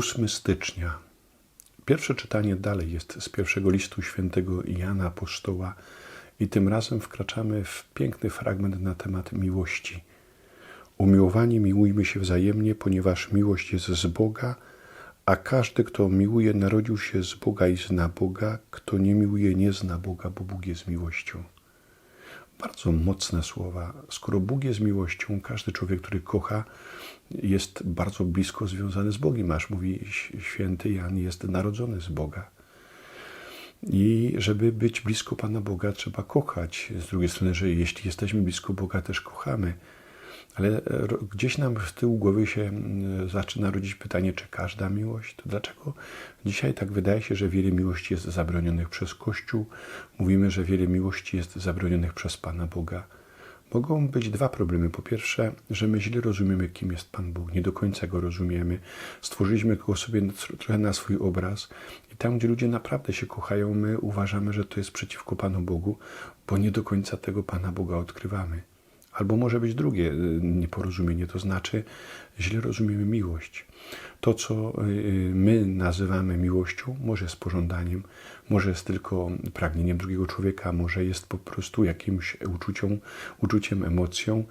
8 stycznia. Pierwsze czytanie dalej jest z pierwszego listu świętego Jana Apostoła i tym razem wkraczamy w piękny fragment na temat miłości. Umiłowani miłujmy się wzajemnie, ponieważ miłość jest z Boga, a każdy, kto miłuje, narodził się z Boga i zna Boga. Kto nie miłuje, nie zna Boga, bo Bóg jest miłością. Bardzo mocne słowa. Skoro Bóg jest miłością, każdy człowiek, który kocha, jest bardzo blisko związany z Bogiem. Aż mówi święty Jan, jest narodzony z Boga. I żeby być blisko Pana Boga, trzeba kochać. Z drugiej strony, że jeśli jesteśmy blisko Boga, też kochamy. Ale gdzieś nam w tył głowy się zaczyna rodzić pytanie, czy każda miłość? To dlaczego dzisiaj tak wydaje się, że wiele miłości jest zabronionych przez Kościół? Mówimy, że wiele miłości jest zabronionych przez Pana Boga. Mogą być dwa problemy. Po pierwsze, że my źle rozumiemy, kim jest Pan Bóg, nie do końca go rozumiemy. Stworzyliśmy go sobie trochę na swój obraz i tam, gdzie ludzie naprawdę się kochają, my uważamy, że to jest przeciwko Panu Bogu, bo nie do końca tego Pana Boga odkrywamy. Albo może być drugie nieporozumienie, to znaczy źle rozumiemy miłość. To, co my nazywamy miłością, może jest pożądaniem, może jest tylko pragnieniem drugiego człowieka, może jest po prostu jakimś uczuciem, uczuciem, emocją.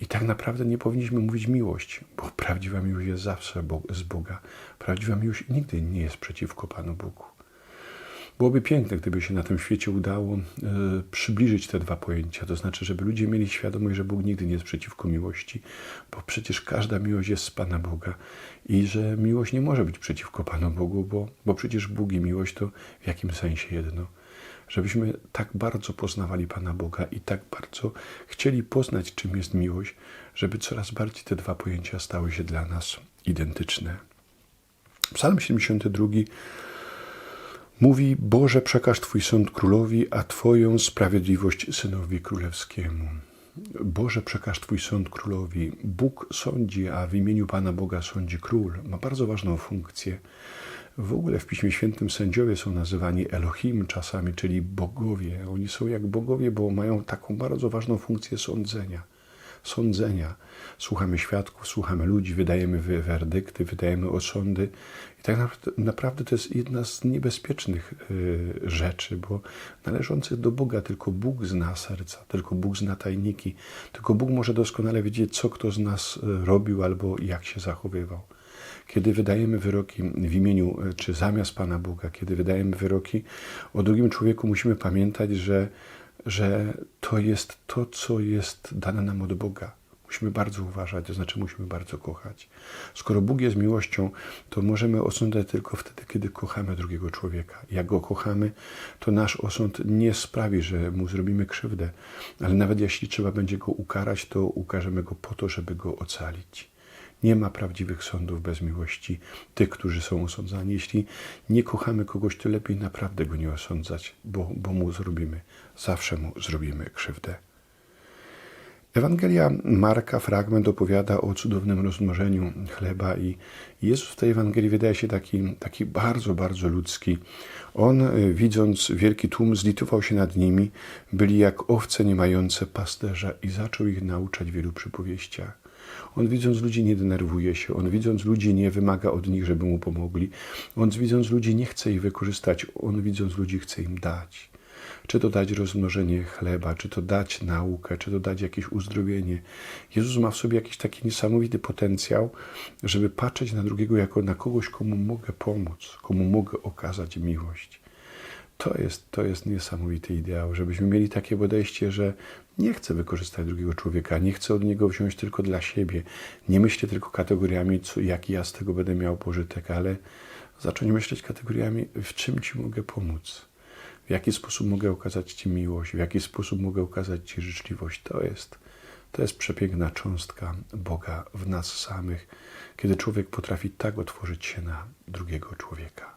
I tak naprawdę nie powinniśmy mówić miłość, bo prawdziwa miłość jest zawsze z Boga. Prawdziwa miłość nigdy nie jest przeciwko Panu Bogu. Byłoby piękne, gdyby się na tym świecie udało e, przybliżyć te dwa pojęcia, to znaczy, żeby ludzie mieli świadomość, że Bóg nigdy nie jest przeciwko miłości, bo przecież każda miłość jest z Pana Boga i że miłość nie może być przeciwko Panu Bogu, bo, bo przecież Bóg i miłość to w jakim sensie jedno. Żebyśmy tak bardzo poznawali Pana Boga i tak bardzo chcieli poznać, czym jest miłość, żeby coraz bardziej te dwa pojęcia stały się dla nas identyczne. Psalm 72 Mówi, Boże, przekaż Twój sąd królowi, a Twoją sprawiedliwość synowi królewskiemu. Boże, przekaż Twój sąd królowi. Bóg sądzi, a w imieniu Pana Boga sądzi król. Ma bardzo ważną funkcję. W ogóle w Piśmie Świętym sędziowie są nazywani Elohim czasami, czyli bogowie. Oni są jak bogowie, bo mają taką bardzo ważną funkcję sądzenia. Sądzenia. Słuchamy świadków, słuchamy ludzi, wydajemy werdykty, wydajemy osądy. I tak naprawdę to jest jedna z niebezpiecznych y, rzeczy, bo należących do Boga tylko Bóg zna serca, tylko Bóg zna tajniki, tylko Bóg może doskonale wiedzieć, co kto z nas y, robił albo jak się zachowywał. Kiedy wydajemy wyroki w imieniu y, czy zamiast Pana Boga, kiedy wydajemy wyroki o drugim człowieku, musimy pamiętać, że, że to jest to, co jest dane nam od Boga. Musimy bardzo uważać, to znaczy musimy bardzo kochać. Skoro Bóg jest miłością, to możemy osądzać tylko wtedy, kiedy kochamy drugiego człowieka. Jak go kochamy, to nasz osąd nie sprawi, że mu zrobimy krzywdę, ale nawet jeśli trzeba będzie go ukarać, to ukażemy go po to, żeby go ocalić. Nie ma prawdziwych sądów bez miłości tych, którzy są osądzani. Jeśli nie kochamy kogoś, to lepiej naprawdę go nie osądzać, bo, bo mu zrobimy, zawsze mu zrobimy krzywdę. Ewangelia Marka, fragment opowiada o cudownym rozmnożeniu chleba i Jezus w tej Ewangelii wydaje się taki, taki bardzo, bardzo ludzki. On, y, widząc wielki tłum, zlitował się nad nimi, byli jak owce nie mające pasterza i zaczął ich nauczać wielu przypowieściach. On widząc ludzi nie denerwuje się, on widząc ludzi nie wymaga od nich, żeby mu pomogli. On widząc ludzi nie chce ich wykorzystać, on widząc ludzi chce im dać. Czy to dać rozmnożenie chleba, czy to dać naukę, czy to dać jakieś uzdrowienie. Jezus ma w sobie jakiś taki niesamowity potencjał, żeby patrzeć na drugiego jako na kogoś, komu mogę pomóc, komu mogę okazać miłość. To jest, to jest niesamowity ideał, żebyśmy mieli takie podejście, że nie chcę wykorzystać drugiego człowieka, nie chcę od niego wziąć tylko dla siebie, nie myślę tylko kategoriami, co, jaki ja z tego będę miał pożytek, ale zacząć myśleć kategoriami, w czym Ci mogę pomóc w jaki sposób mogę okazać Ci miłość, w jaki sposób mogę okazać Ci życzliwość. To jest, to jest przepiękna cząstka Boga w nas samych, kiedy człowiek potrafi tak otworzyć się na drugiego człowieka.